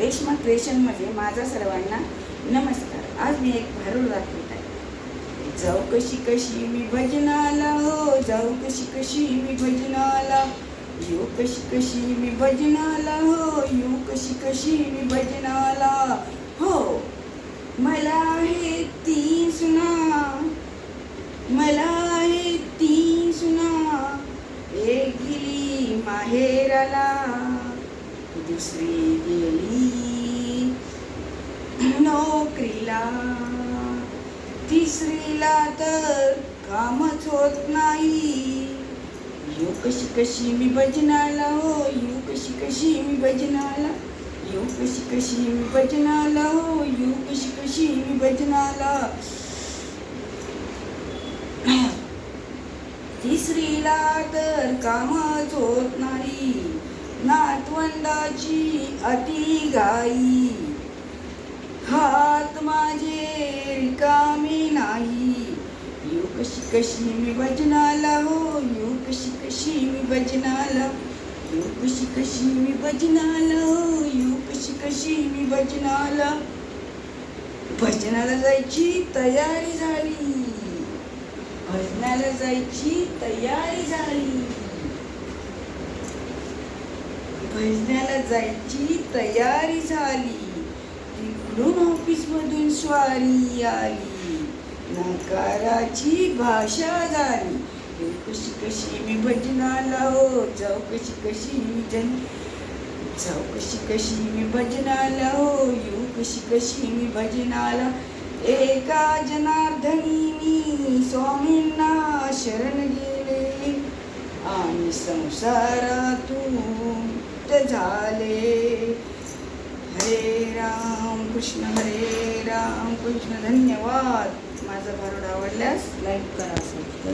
रेश्मा क्रिएशनमध्ये माझा सर्वांना नमस्कार. आज मी एक भारूड दाखवत आहे जाऊ कशी कशी मी भजनाला हो जाऊ कशी कशी मी भजनाला. येऊ कशी कशी मी भजनाला हो येऊ कशी कशी मी भजनाला. हो मला आहे ती सुना. मला आहे ती सुना. एक गेली माहेराला. दुसरी गेली नोकरीला तिसरीला तर कामच होत नाही. येऊ कशी कशी मी भजनाला हो येऊ कशी कशी मी भजनाला येऊ कशी कशी मी भजनाला हो येऊ कशी कशी मी भजनाला. तिसरीला तर कामच होत नाही. नातवंडाची अति गाई हात माझे रिकामी नाही. येऊ कशी कशी मी भजनाला हो येऊ कशी कशी मी भजनाला. येऊ कशी कशी मी भजनाला हो येऊ कशी कशी मी भजनाला. भजनाला जायची तयारी झाली. भजनाला जायची तयारी झाली. भजनाला जायची तयारी झाली. तिकडून ऑफिस मधून स्वारी आली नकाराची भाषा झाली कशी कशी मी भजनाला हो जाऊ कशी कशी मी जन जाऊ कशी कशी मी भजनाला हो येऊ कशी कशी मी भजनाला एका जनार्दनी मी स्वामींना शरण गेले आणि संसारातून मुक्त झाले कृष्ण हरे राम कृष्ण धन्यवाद. माझा भारूड आवडल्यास लाईक करा सबस्क्राईब